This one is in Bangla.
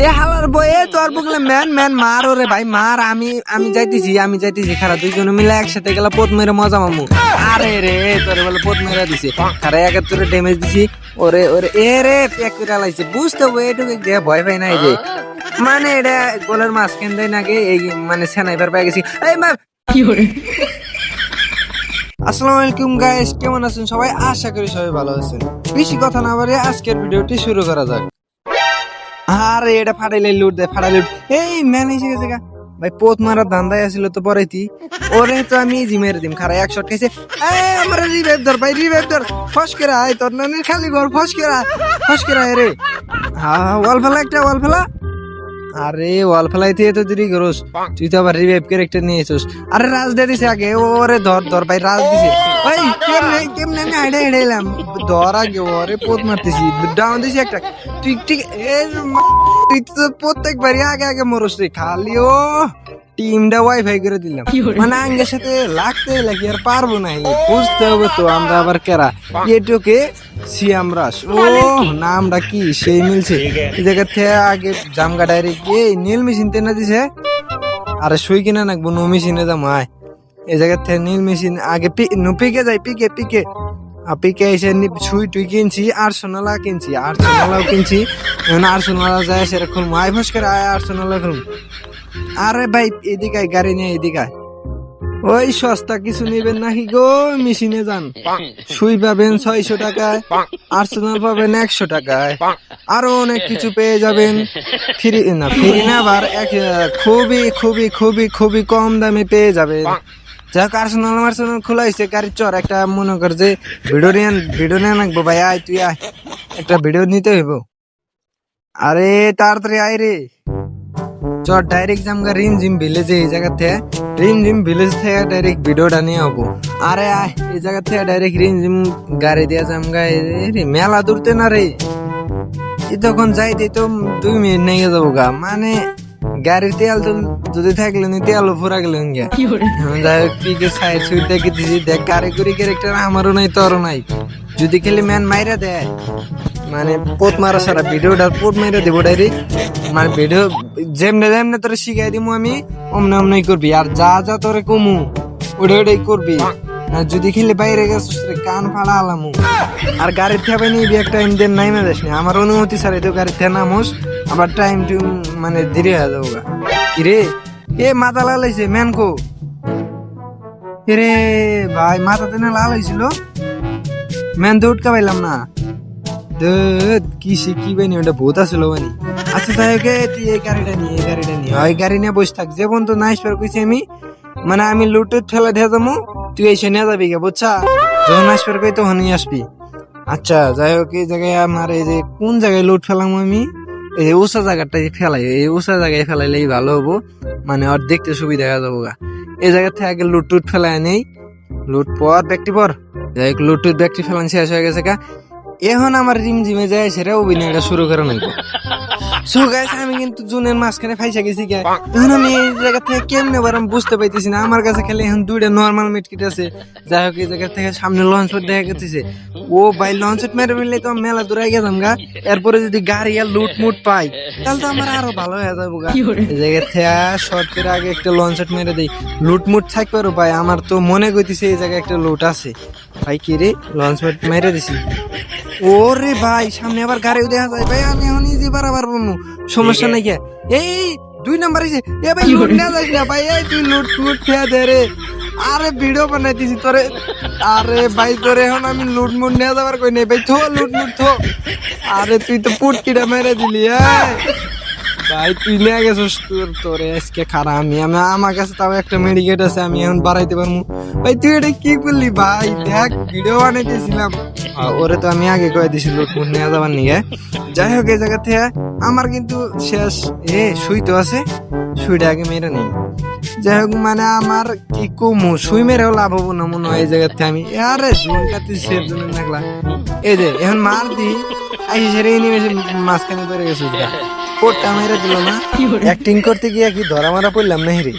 কে হালার বয়ে তোর বগলে ম্যান ম্যান মার ওরে ভাই মার আমি আমি যাইতেছি আমি যাইতেছি খারা দুইজন মিলে একসাথে গেলা পোত মেরে মজা মামু। আরে রে তোরে বলে পোত মেরে দিছে। খারা একে তোরে ড্যামেজ দিছি। ওরে ওরে এ রে প্যাক করে লাইছে। বুঝতে হবে এটুকু যে ভয় পাই নাই যে। মানে এটা গোলের মাছ কেন দেয় নাকি এই মানে সেনাইবার গেছি। এই আসসালামু আলাইকুম গাইস কেমন আছেন সবাই? আশা করি সবাই ভালো আছেন। বেশি কথা না বলে আজকের ভিডিওটি শুরু করা যাক। আরে, এটা ফাটাইলে লুট দে ফাটাই লুট এই, ম্যান এসে গেছে গা। ভাই, পোত মারার ধান্দায় আসিল তো পরেতি ওরে তো আমি ইজি মেরে দিম খারাই এক শট খাইছে আমার রিভাইভ ধর, ভাই রিভাইভ ধর। ফসকেরা করে আয় তোর নানির খালি ঘর ফসকেরা ফসকেরা রে হ্যাঁ ওয়াল ফেলা একটা ওয়াল ফেলা। আরে ওয়াল ফেলাইতে তো দেরি করস। তুই তো আবার রিভাইভ ক্যারেক্টার নিয়ে এসোস আরে রাজ দে দিছে আগে। ওরে ধর ধর ভাই রাজ দিছে। ওই কেমনে কেমনে আমি আইডা হেঁটে ধর আগে ওরে পোত মারতেছি। ডাউন দিছি একটা। ঠিক ঠিক এ মা- তুই তো প্রত্যেকবারই আগে আগে মরস রে খালি ও। টিমটা ওয়াইফাই করে দিলাম। মানে আঙ্গের সাথে লাগতে লাগি আর পারব না বুঝতে হবে তো আমরা আবার কেরা। এটুকে সিয়াম রাস ও, নামটা কি? সেই মিলছে। এই জায়গা থেকে আগে জামগা ডাইরেক্ট এই নীল মেশিন তেনা দিছে। আরে সুই কিনা নাকবো, নো মেশিনে যাম, আয়। এই জায়গা থেকে নীল মেশিন আগে নু পিকে যাই, পিকে পিকে। পিকে এসে সুই টুই কিনছি আর সোনালা কিনছি আর সোনালাও কিনছি। এখন আর সোনালা যায় সেরকম। আয় ফস করে আয় আর সোনালা খুলুম আরে ভাই, এদিকে গাড়ি নিয়ে এদিকে ওই সস্তা কিছু নেবেন নাকি গো? মেশিনে যান। সুই পাবেন ছয়শো টাকায়, আর্সেনাল পাবেন একশো টাকায়। আরও অনেক কিছু পেয়ে যাবেন। ফ্রি না ফ্রি না, আবার এক খুবই খুবই খুবই খুবই কম দামে পেয়ে যাবেন। যাক, আর্সেনাল মার্সেনাল খোলা হয়েছে গাড়ির চর। একটা মনে কর যে ভিডিও নিয়ে ভিডিও নিয়ে রাখব ভাই, আয়, তুই আয়। একটা ভিডিও নিতে হইব। আরে, তাড়াতাড়ি আয় রে। চল ডাইরেক্ট জামগা রিম জিম ভিলেজে এই জায়গা থেকে। রিম জিম ভিলেজ থেকে ডাইরেক্ট ভিডিওটা নিয়ে হব আরে আয়, এই জায়গা থেকে ডাইরেক্ট রিম জিম গাড়ি দিয়া জামগা রে মেলা দূরতে না রে। তখন যাইতে তো দুই মিনিট নেগে যাব গা। মানে গাড়ির তেল তো যদি থাকলে নি তেলও ফুরা গেল যাই হোক সাইড দেখে দিছি দেখ কারিগরি ক্যারেক্টার আমারও নাই তোরও নাই। যদি খেলে ম্যান মাইরা দেয় মানে পোত মারা সারা ভিডিওটা পোত মাইরা দেবো ডাইরেক্ট। মানে ভিডিও যেমনে যেমনে তোরে শিখাই দিমু আমি অমনে অমনেই করবি। আর যা যা তোরে কমু ওটা ওটাই করবি। আর যদি খেলে বাইরে গেছিস রে কান ফাড়া আলামু। আর গাড়ির থেকে নিবি একটা টাইম দেন নাই না যাস আমার অনুমতি ছাড়াই তো গাড়ির থেকে নামোস, আবার টাইম টু মানে দেরি হয়ে যাব কি রে? এ মাথা লালাইছে ম্যানকো রে ভাই, মাথাতে না লাল হয়েছিল ম্যান তো উঠকা পাইলাম না। কি সে, কি বানি, ওটা ভূত আসলো বানি। আচ্ছা তাই ওকে তুই এই গাড়িটা নিয়ে এই গাড়িটা নিয়ে ওই গাড়ি নিয়ে বসে থাক। যে পর্যন্ত না আসবার কইছি আমি মানে আমি লুটুট ফেলা দিয়ে যাব। তুই এসে নিয়ে যাবি গে, বুঝছা? যখন আসবার কই তখনই আসবি। আচ্ছা যাই হোক, এই জায়গায় আমার এই যে, কোন জায়গায় লুট ফেলাম আমি? এই যে উঁচা জায়গাটা ফেলাই, এই উঁচা জায়গায় ফেলাইলেই ভালো হব। মানে আর দেখতে সুবিধা হয়ে যাব গা। এই জায়গা থেকে আগে লুট টুট ফেলাই নেই। লুট পর ব্যক্তি পর। যাই হোক লুট টুট ব্যক্তি ফেলান শেষ হয়ে গেছে গা। এখন আমার রিম জিমে যায় সেটা অভিনয়টা শুরু করে নাই। সো গাইস আমি কিন্তু জুনের মাঝখানে ফাইসা গেছি গা এখন আমি এই জায়গা থেকে কেমনে বুঝতে পাইতেছি না। আমার কাছে খালি এখন দুইটা নর্মাল মিটকিট আছে। যাই হোক এই জায়গা থেকে সামনে লঞ্চ দেখা গেছে। ও ভাই লঞ্চ মেরে মিললে তো মেলা দূরাই গেলাম গা। এরপরে যদি গাড়ি আর লুট মুট পাই তাহলে তো আমার আরও ভালো হয়ে যাব গা। এই জায়গা থেকে শর্ট করে আগে একটা লঞ্চ মেরে দেই। লুট মুট থাকবে আরও ভাই আমার তো মনে করতেছে এই জায়গায় একটা লুট আছে। ভাই কি রে লঞ্চ মেরে দিছি। ওরে ভাই সামনে আবার গাড়িও দেখা যায়। ভাই আমি এখন ইজি বারাবার বলব। সমস্যা নাই কে? এই দুই নাম্বার এসে এ ভাই লুট না যাস না ভাই এই তুই লুট লুট খেয়ে দে রে। আরে ভিডিও বানাইতেছি তোরে। আরে ভাই তোরে এখন আমি লুট মুট নিয়ে যাবার কই নাই। ভাই থো লুট মুট থো। আরে তুই তো পুটকিটা মেরে দিলি এই। ভাই, তুই নিয়ে গেছিস তোর, তোরে আজকে খারাপ। আমি আমি, আমার কাছে তাও একটা মেডিকেট আছে, আমি এখন বাড়াইতে পারব। ভাই, তুই এটা কি করলি ভাই? দেখ ভিডিও বানাইতেছিলাম। ওরে তো আমি আগে কয়ে দিছি লুটমুট নিয়ে যাবার নিয়ে যাই হোক, এই জায়গা থেকে আমার কিন্তু শেষ। এ, সুই তো আছে। সুইটা আগে মেরে নেই। যাই হোক মানে আমার কি কমু? সুই মেরেও লাভ হব না মনে হয় এই জায়গা আমি। আরে জোন কাতি সেফ জোনে থাকলা এই যে, এখন মার দি আইসি সেরে নিমেষে মাঝখানে পড়ে গেছে কোটটা মেরে দিল না। অ্যাক্টিং করতে গিয়ে কি ধরা মারা পড়লাম না হিরে